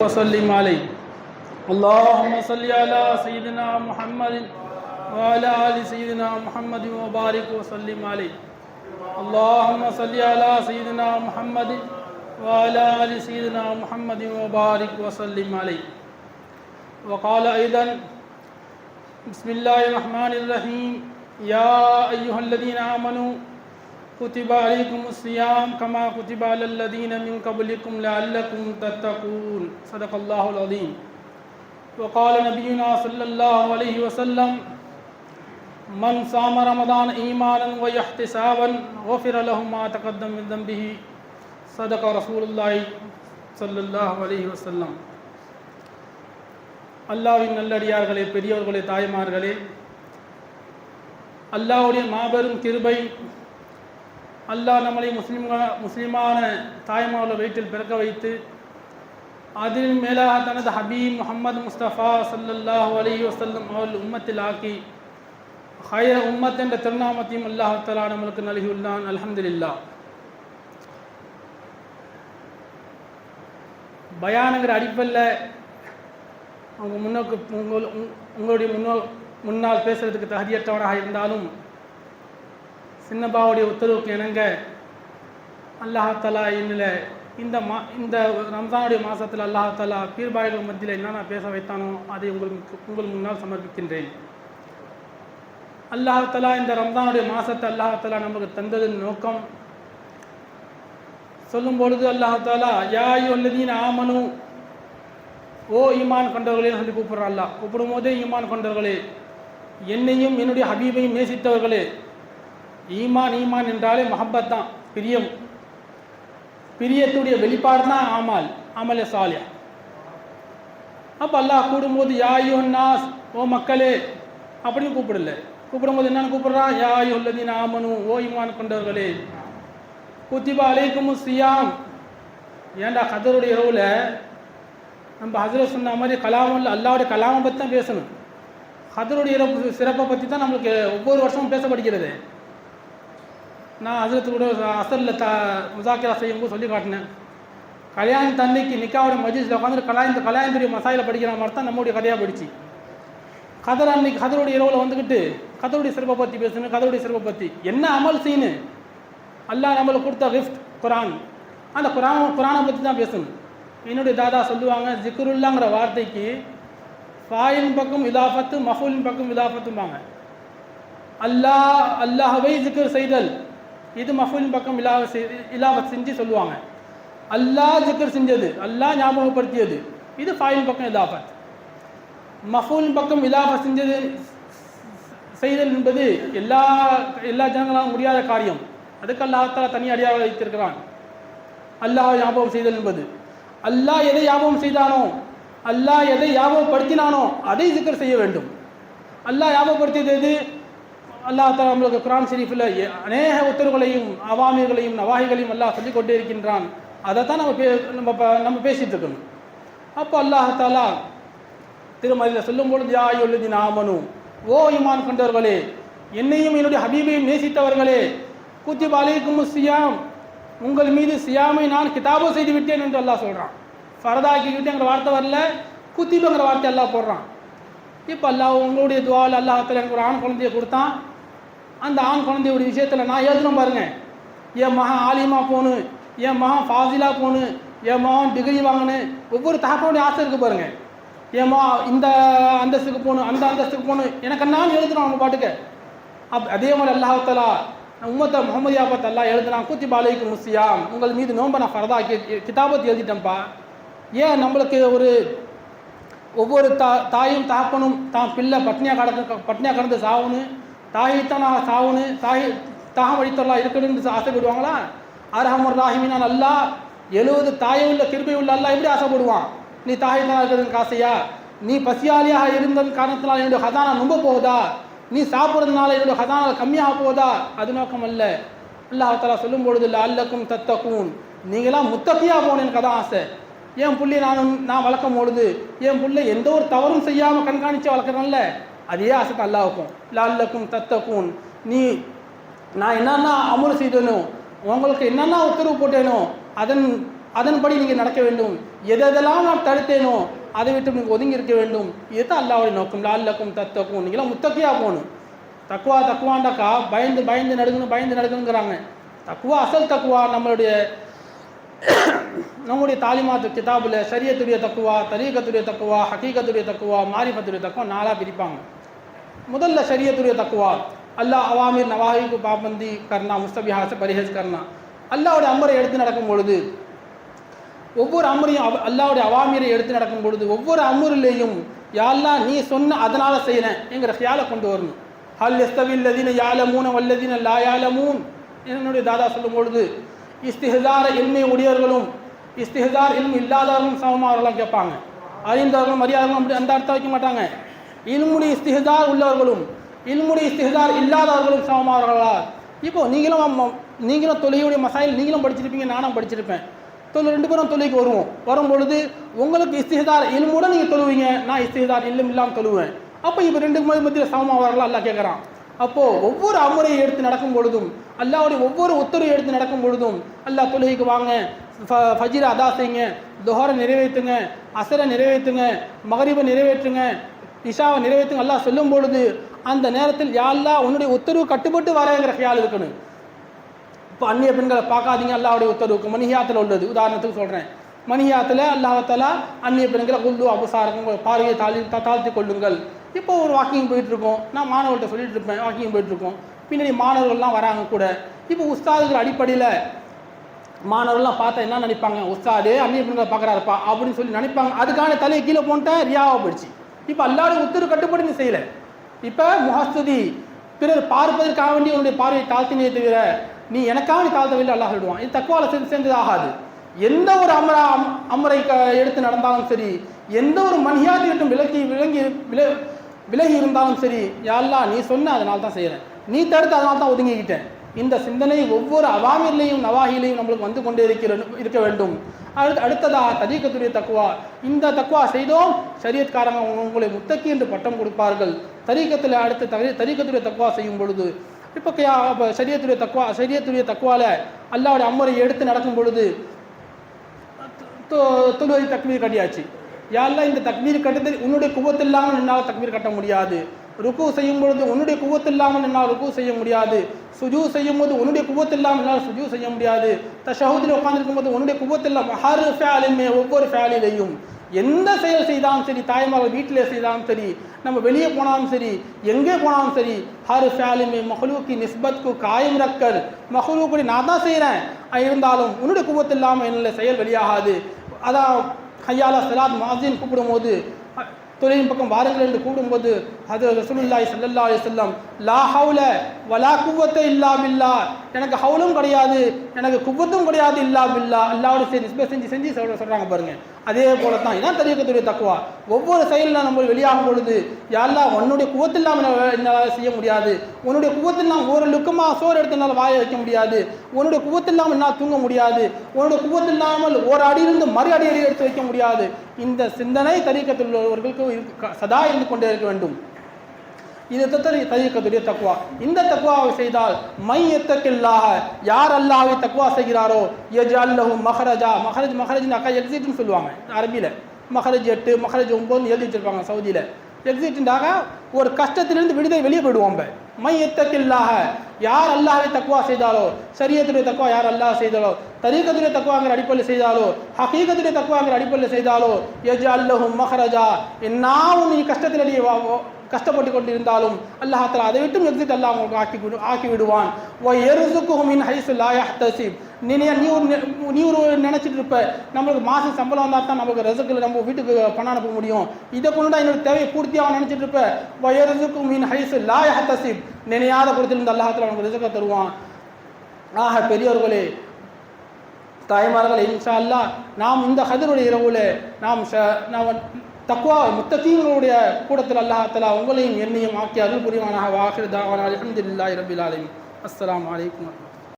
وسلم علی اللهم صل علی سیدنا محمد وعلى آل سیدنا محمد وبارک وسلم علیہ۔ اللهم صل علی سیدنا محمد وعلى آل سیدنا محمد وبارک وسلم علیہ۔ وقال ايضا بسم اللہ الرحمن الرحیم۔ یا ایها الذين آمنوا كتب عليكم الصيام كما كتب على الذين من قبلكم لعلكم تتقون صدق الله العظيم وقال نبينا صلى الله عليه وسلم من صام رمضان إيمانا واحتسابا غفر له ما تقدم من ذنبه صدق رسول الله صلى الله عليه وسلم அல்லாவின் நல்லடியார்களே பெரியவர்களே தாய்மார்களே அல்லாஹ்வுடைய மாபெரும் கிருபை அல்லாஹ் நம்மளை முஸ்லிம்கள முஸ்லீமான தாய்மாவில் வயிற்றில் பிறக்க வைத்து அதில் மேலாக தனது ஹபீப் முஹம்மது முஸ்தபா சல்லல்லாஹ் அலி வசல்லம் அவள் உம்மத்தில் ஆக்கி ஹைர உம்மத் என்ற திருநாமத்தையும் அல்லாஹ் நம்மளுக்கு நல்கியுள்ளான். அலமதுல்லா பயானுங்கிற அடிப்படையில் அவங்க முன்னோக்கு உங்கள் உங்- உங்களுடைய முன்னோ முன்னால் பேசுறதுக்கு தகுதியற்றவனாக இருந்தாலும் சின்னப்பாவுடைய உத்தரவுக்கு இணங்க அல்லாஹாலா என்னில் இந்த மா இந்த ரம்ஜானுடைய மாதத்தில் அல்லாஹாலா பீர்பாய்கள் மத்தியில் என்னென்ன பேச வைத்தானோ அதை உங்களுக்கு உங்கள் முன்னால் சமர்ப்பிக்கின்றேன். அல்லாஹாலா இந்த ரம்ஜானுடைய மாதத்தை அல்லாஹாலா நமக்கு தந்ததன் நோக்கம். சொல்லும் பொழுது அல்லாஹாலா யாயு அல்லதீன் ஆமனு. ஓ ஈமான் கொண்டவர்களே சொல்லி கூப்பிடுறான் அல்லாஹ். கூப்பிடும் போதே ஈமான் கொண்டவர்களே என்னையும் என்னுடைய ஹபீபையும் நேசித்தவர்களே ஈமான் ஈமான் என்றாலே மஹப்பத் தான் பிரியம். பிரியத்துடைய வெளிப்பாடு தான் ஆமால் அமல சாலியா அப்போ அல்லாஹ் கூடும்போது யாயோ நாஸ் ஓ மக்களே அப்படின்னு கூப்பிடல. கூப்பிடும்போது என்னன்னு கூப்பிடுறான் யாயோ உள்ளதீன் ஆமனு ஓ ஈமான் கொண்டவர்களே குத்திபா அலைக்கும் சியாம். ஏன்டா கதருடைய இரவுல நம்ம ஹசரத் சொன்ன மாதிரி கலாமில் அல்லாவுடைய கலாமை பற்றி தான் பேசணும். ஹதருடைய இரவு சிறப்பை பற்றி தான் நம்மளுக்கு ஒவ்வொரு வருஷமும் பேசப்படுகிறது நான் ஹசரத்து கூட அசரில் த முசாக்கிரா செய்யும்போது சொல்லி காட்டினேன். கல்யாண தண்ணிக்கு நிக்காவோட மஜிஸில் உட்காந்து கலாயந்த கலாயந்துடைய மசாயில் படிக்கிற மாதிரி தான் நம்முடைய கதையாக படிச்சு கதர் அன்னைக்கு கதருடைய இரவில் வந்துக்கிட்டு கதருடைய சிறப்பை பற்றி பேசணும் கதருடைய சிறப்பை பற்றி என்ன அமல் சீனு? அல்லாஹ் நம்மளுக்கு கொடுத்த கிஃப்ட் குரான். அந்த குரான் குரானை பற்றி தான் பேசணும். என்னுடைய தாதா சொல்லுவாங்க ஜிக்ருல்லாங்கிற வார்த்தைக்கு ஃபாயின் பக்கம் இலாஃபத்து மஃபூலின் பக்கம் இலாஃபத்தும்பாங்க. அல்லாஹ் அல்லாஹவை ஜிக்ர் செய்தல். இது மஃபூலின் பக்கம் இலாவ இலாஃபத் செஞ்சு சொல்லுவாங்க. அல்லாஹ் ஜிக்கர் செஞ்சது அல்லாஹ் ஞாபகப்படுத்தியது. இது ஃபாயின் பக்கம் இலாஃபத் மஃபூலின் பக்கம் இலாஃபத் செஞ்சது செய்தல் என்பது எல்லா எல்லா ஜனங்களாலும் முடியாத காரியம். அதுக்கு அல்லாஹால தனி அடியாக வைத்திருக்கிறான். அல்லாஹ் ஞாபகம் செய்தல் என்பது. அல்லாஹ் எதை ஞாபகம் செய்தானோ அல்லாஹ் எதை ஞாபகப்படுத்தினானோ அதை ஜிக்கர் செய்ய வேண்டும். அல்லாஹ் ஞாபகப்படுத்தியது எது? அல்லாஹ் தாலா நம்மளுக்கு குரான் ஷெரீஃபில் அநேக உத்தரவுகளையும் அவாமிகளையும் நவாகிகளையும் அல்லாஹ் சொல்லி கொண்டே இருக்கின்றான் அதை தான் நம்ம பே நம்ம நம்ம பேசிட்டு இருக்கணும். அப்போ அல்லாஹாலா திருமதியில் சொல்லும் பொழுது யாயுள்ளதி நாமனு ஓ இமான் கொண்டவர்களே என்னையும் என்னுடைய ஹபீபையும் நேசித்தவர்களே குத்தி பாலிக்கும் சியாம் உங்கள் மீது சியாமை நான் கிதாபோ செய்து விட்டேன் என்று அல்லாஹ் சொல்கிறான் ஃபரதாக்கிக்கிட்டேங்கிற வார்த்தை வரல குத்திபுங்கிற வார்த்தை எல்லாம் போடுறான். இப்போ அல்லாஹ் உங்களுடைய துவாவில் அல்லாஹத்தில் எனக்கு ஒரு ஆண் குழந்தைய கொடுத்தான். அந்த ஆண் குழந்தையுடைய விஷயத்தில் நான் எழுதணும் பாருங்கள் என் மகன் ஆலிமா போகணும் என் மகன் ஃபாசிலா போகணும் என் மகன் டிகிரி வாங்கணும் ஒவ்வொரு தகப்பனுடைய ஆசை இருக்குது பாருங்கள் என் மா இந்த அந்தஸ்துக்கு போகணும் அந்த அந்தஸ்துக்கு போகணும் எனக்கு நான் எழுதுனோம் அவங்க பாட்டுக்கு. அப் அதே மாதிரி அல்லாஹத்தலா உம்மத்தை முகமது யாபத் அல்லா எழுதுனான் கூத்தி பாலைக்கு முஸ்தியாம் உங்கள் மீது நோன்பை நான் ஃபரதா கிதாபத் எழுதிட்டேன்ப்பா. ஏன் நம்மளுக்கு ஒரு ஒவ்வொரு தா தாயும் தாப்பனும் தான் பிள்ளை பட்னியாக கடந்து பட்னியாக கடந்து தாகித்தான் நான் சாவணும் தாய் தாகம் வழித்தரலாம் இருக்கணும்னு ஆசைப்படுவாங்களா? அரஹமர் ராஹிமினா அல்லாஹ் எழுபது தாயை உள்ள கிருபை உள்ள அல்லாஹ் எப்படி ஆசைப்படுவான்? நீ தாகித்தான் இருக்கிறதுக்கு ஆசையா? நீ பசியாளியாக இருந்த காரணத்தினால் என்னுடைய ஹதானா நம்ப போகுதா? நீ சாப்பிட்றதுனால என்னுடைய ஹதானா கம்மியாக போகுதா? அது நோக்கம் அல்ல. அல்லாஹாலா சொல்லும் பொழுது இல்லை அல்லக்கும் தத்தக்கும் நீங்களாம் முத்தத்தியாக போகணும் எனக்கு அதான் ஆசை. என் புள்ளை நான் நான் வளர்க்கும் பொழுது என் புள்ளை எந்த ஒரு தவறும் செய்யாமல் கண்காணித்து வளர்க்குறேன்ல அதே ஆசை தான் லால்லக்கும் தத்தக்கும். நீ நான் என்னென்ன அமல் செய்தனோ உங்களுக்கு என்னென்ன உத்தரவு போட்டேனோ அதன் அதன்படி நீங்கள் நடக்க வேண்டும். எதெல்லாம் நான் தடுத்தேனோ அதை விட்டு நீங்கள் ஒதுங்கி இருக்க வேண்டும். இதுதான் அல்லாவுடைய நோக்கம். லால்லக்கும் தத்தக்கும். நீங்களாம் முத்தக்கையாக போகணும். தக்குவா தக்குவாண்டாக்கா பயந்து பயந்து நடுங்கணும் பயந்து நடுங்கணுங்கிறாங்க. தக்குவா அசல் தக்குவா நம்மளுடைய நம்முடைய தாலிமாத்து கிதாபில் சரியத்துடைய தக்குவா தரீகத்துடைய தக்குவா ஹக்கீகத்துடைய தக்குவா மாரிஃபத்துடைய தக்குவா நாளாக பிரிப்பாங்க. முதல்ல சரியத்துடைய தக்குவா அல்லாஹ் அவாமீர் நவாஹிக்கு பாபந்தி கர்னா முஸ்தபிஹாச பரிஹஸ் கர்னா. அல்லாவுடைய அமரை எடுத்து நடக்கும் பொழுது ஒவ்வொரு அமரையும் அல்லாவுடைய அவாமீரை எடுத்து நடக்கும் பொழுது ஒவ்வொரு அமரிலேயும் யாரெல்லாம் நீ சொன்ன அதனால் செய்யறேன் என்கிற ஹியாலை கொண்டு வரணும். ஹல் எஸ்தவில் லதீன யாலமூன வல்லதீன லா யாலமூன் என்னுடைய தாதா சொல்லும் பொழுது இஸ்திஹார இல்மை உடையவர்களும் இஸ்திஹார் இல்மு இல்லாதவர்களும் சமமானவர்களாம் கேட்பாங்க. அறிந்தவர்களும் அறியாதவர்களும் அப்படி அந்த அர்த்தம் வைக்க மாட்டாங்க. இல்முடி இஸ்திஹார் உள்ளவர்களும் இல்முடி இஸ்திஹார் இல்லாதவர்களும் சமமானவர்களா? இப்போ நீங்களும் நீங்களும் தொழிலுடைய மசாயில் நீங்களும் படிச்சிருப்பீங்க நானும் படிச்சிருப்பேன். தொழில் ரெண்டு பேரும் தொழிலுக்கு வருவோம். வரும் பொழுது உங்களுக்கு இஸ்திஹார் இல்முடன் நீங்கள் தொழுவீங்க நான் இஸ்திஹார் இல்லும் இல்லாமல் தொழுவேன். அப்போ இப்போ ரெண்டு பேர் மத்தியில் வரலாம் எல்லாம் கேட்குறான். அப்போது ஒவ்வொரு அமுறையை எடுத்து நடக்கும் பொழுதும் அல்லாவுடைய ஒவ்வொரு உத்தரவை எடுத்து நடக்கும் பொழுதும் அல்லாஹ் தொழுகைக்கு வாங்க ஃப- அதா செய்யுங்க துஹரை நிறைவேற்றுங்க அசரை நிறைவேற்றுங்க மகரீபை நிறைவேற்றுங்க இஷாவை நிறைவேற்றுங்க அல்லாஹ் சொல்லும் பொழுது அந்த நேரத்தில் யாரெல்லாம் உன்னுடைய உத்தரவு கட்டுப்பட்டு வரேங்கிற கையால் இருக்கணும். இப்போ அந்நிய பெண்களை பார்க்காதீங்க அல்லாவுடைய உத்தரவுக்கு. மணியாத்தில் உள்ளது. உதாரணத்துக்கு சொல்கிறேன் மணியாத்தில் அல்லாஹாலா அந்நிய பெண்களை உள்ளு அபசாரம் பார்வையை தாழ்த்தி தாழ்த்தி கொள்ளுங்கள். இப்போ ஒரு வாக்கிங் போயிட்டுருக்கோம். நான் மாணவர்கிட்ட சொல்லிட்டு இருப்பேன் வாக்கிங் போயிட்டுருக்கோம். பின்னாடி மாணவர்கள்லாம் வராங்க கூட. இப்போ உஸ்தாதுகள் அடிப்படையில் மாணவர்கள்லாம் பார்த்தா என்ன நினைப்பாங்க? உஸ்தாது அந்நிய பெண்களை பார்க்குறாருப்பா அப்படின்னு சொல்லி நினைப்பாங்க. அதுக்கான தலையை கீழே போன்ட்டேன் ரியாவை போயிடுச்சு. இப்போ எல்லாரும் உத்தரவு கட்டுப்படி நீ செய்யலை. இப்போ முகஸ்துதி பிறர் பார்ப்பதற்காக வேண்டிய உன்னுடைய பார்வையை தாழ்த்தினே தவிர நீ எனக்காக நீ தாழ்த்தவில்லை அல்லாஹ் சொல்லுவான். இது தக்குவால சேர்ந்து சேர்ந்தது ஆகாது. எந்த ஒரு அமரா அம்- அமரை க- எடுத்து நடந்தாலும் சரி எந்த ஒரு மணியாதி விட்டும் விலகி விலங்கி வில விலகி இருந்தாலும் சரி யாரெல்லாம் நீ சொன்ன அதனால தான் செய்கிறேன் நீ தடுத்து அதனால தான் ஒதுங்கிக்கிட்டேன். இந்த சிந்தனை ஒவ்வொரு அவாமிலையும் நவாகிலையும் நம்மளுக்கு வந்து கொண்டே இருக்கிற இருக்க வேண்டும். அடுத்து அடுத்ததா தஜீக்கத்துடைய தக்குவா இந்த தக்குவா செய்தோம் சரியத்காரங்க உங்களை முத்தக்கி என்று பட்டம் கொடுப்பார்கள். தரீக்கத்தில் அடுத்து தரி தரீக்கத்துடைய தக்குவா செய்யும் பொழுது இப்போ இப்போ தக்குவா சரியத்துடைய தக்குவால அல்லாவுடைய அம்மரை எடுத்து நடக்கும் பொழுது தொ- தொழுகை தக்மீர் கட்டியாச்சு யாரெல்லாம் இந்த தக்மீர் கட்டுறது உன்னுடைய குவத்து இல்லாமல் என்னால் தக்மீர் கட்ட முடியாது. ருக்கு செய்யும் பொழுது உன்னுடைய குவத்து இல்லாமல் என்னால் ருக்கு செய்ய முடியாது. சுஜூ செய்யும் போது உன்னுடைய குவத்து இல்லாமல் என்னால் சுஜூ செய்ய முடியாது. தஷஹூதில் உட்காந்துருக்கும் போது உன்னுடைய குவத்து இல்லாமல் ஹர் ஃபேலுமே ஒவ்வொரு ஃபேலிலையும். எந்த செயல் செய்தாலும் சரி தாய்மார்கள் வீட்டில் செய்தாலும் சரி நம்ம வெளியே போனாலும் சரி எங்கே போனாலும் சரி ஹர் ஃபேலுமே மஹலூக்கி நிஸ்பத்கு காயம் ரக்கர். மஹலூக்குடி நான் தான் செய்கிறேன் இருந்தாலும் உன்னுடைய குவத்து இல்லாமல் என்னுடைய செயல் வெளியாகாது. அதான் ஹையாலா சலாத் மாசின் கூப்பிடும்போது தொழிலின் பக்கம் வாருங்கள் என்று கூடும்போது அது ரசூலுல்லாய் சல்லல்லா அலி செல்லம் லா ஹவுல வலா குவத்தை இல்லா பில்லா எனக்கு ஹவுலும் கிடையாது எனக்கு குவத்தும் கிடையாது இல்லா பில்லா அல்லாஹ்வோட செஞ்சு செஞ்சு செஞ்சு சொல்கிறாங்க பாருங்கள் அதே போல தான் இதான் தரியக்கத்துடைய தக்குவா. ஒவ்வொரு செயலில் நம்ம வெளியாகும் பொழுது யாரெல்லாம் உன்னுடைய குவத்தெல்லாம் என்னால் செய்ய முடியாது. உன்னுடைய குவத்தெல்லாம் ஒரு லுக்கமாக சோறு எடுத்து என்னால் வாய வைக்க முடியாது. உன்னுடைய குவத்து இல்லாமல் என்னால் தூங்க முடியாது. உன்னுடைய குவத்து இல்லாமல் ஒரு அடியிலிருந்து மறு அடி அடி எடுத்து வைக்க முடியாது. இந்த சிந்தனை தரீக்கத்தில் உள்ளவர்களுக்கு சதா இருந்து கொண்டே இருக்க வேண்டும். இது தத்தரி தக்குவா இந்த தக்குவாவை செய்தால் மை எத்தக்கில்லாக யார் அல்லாஹ்வை தக்குவா செய்கிறாரோ? எஜ் அல்லஹு மஹரஜா. மஹரஜ் மஹரஜ்னாக்கா எக்ஸிட்னு சொல்லுவாங்க அரபியில். மஹரஜ் எட்டு மஹரஜ் ஒம்பதுன்னு எழுதி வச்சிருப்பாங்க சவுதியில். எக்ஸிட்டாக ஒரு கஷ்டத்திலிருந்து விடுதலை வெளியே போயிடுவோம் மை எத்தக்கில்லாக யார் அல்லாவை தக்குவா செய்தாலோ சரியத்துடைய தக்குவா யார் அல்லாஹ் செய்தாலோ தரீகத்துடைய தக்குவாங்கிற அடிப்படையில் செய்தாலோ ஹகீகத்துடைய தக்குவாங்கிற அடிப்படையில் செய்தாலோ எஜ் அல்லஹும் மஹரஜா என்னாவும் நீ கஷ்டத்திலேயே வா வா- கஷ்டப்பட்டு கொண்டிருந்தாலும் அல்லாஹால அதை விட்டும் எக்ஸிட் அல்லாஹ் உங்களுக்கு ஆக்கி விடு ஆக்கி விடுவான். ஓ எருசுக்குமின் ஹைசு லாயஹ் தசீப் நீ நீ- ஒரு நீ ஒரு நினச்சிட்டு இருப்ப நம்மளுக்கு மாதம் சம்பளம் வந்தால் தான் நமக்கு ரசுக்கில் நம்ம வீட்டுக்கு பணம் அனுப்ப முடியும். இதை கொண்டு தான் என்னோட தேவையை பூர்த்தியாக நினச்சிட்டு இருப்ப. ஓ எருசுக்குமின் ஹைசு லாயஹ் தசீப் நினையாத புறத்திலிருந்து அல்லாஹால நமக்கு ரிசுக்கை தருவான். ஆக பெரியவர்களே தாய்மார்களே இன்ஷா அல்லா நாம் இந்த ஹதருடைய இரவுல நாம் நாம் தக்குவா முத்தகீங்களுடைய கூடத்தில் அல்லாஹ் உங்களையும் என்னையும் ஆக்கி அருள் புரிவானாக வாஹிர் தாவான அல்ஹம்துலில்லாஹி ரபில் ஆலமீன். அஸ்ஸலாமு அலைக்கும்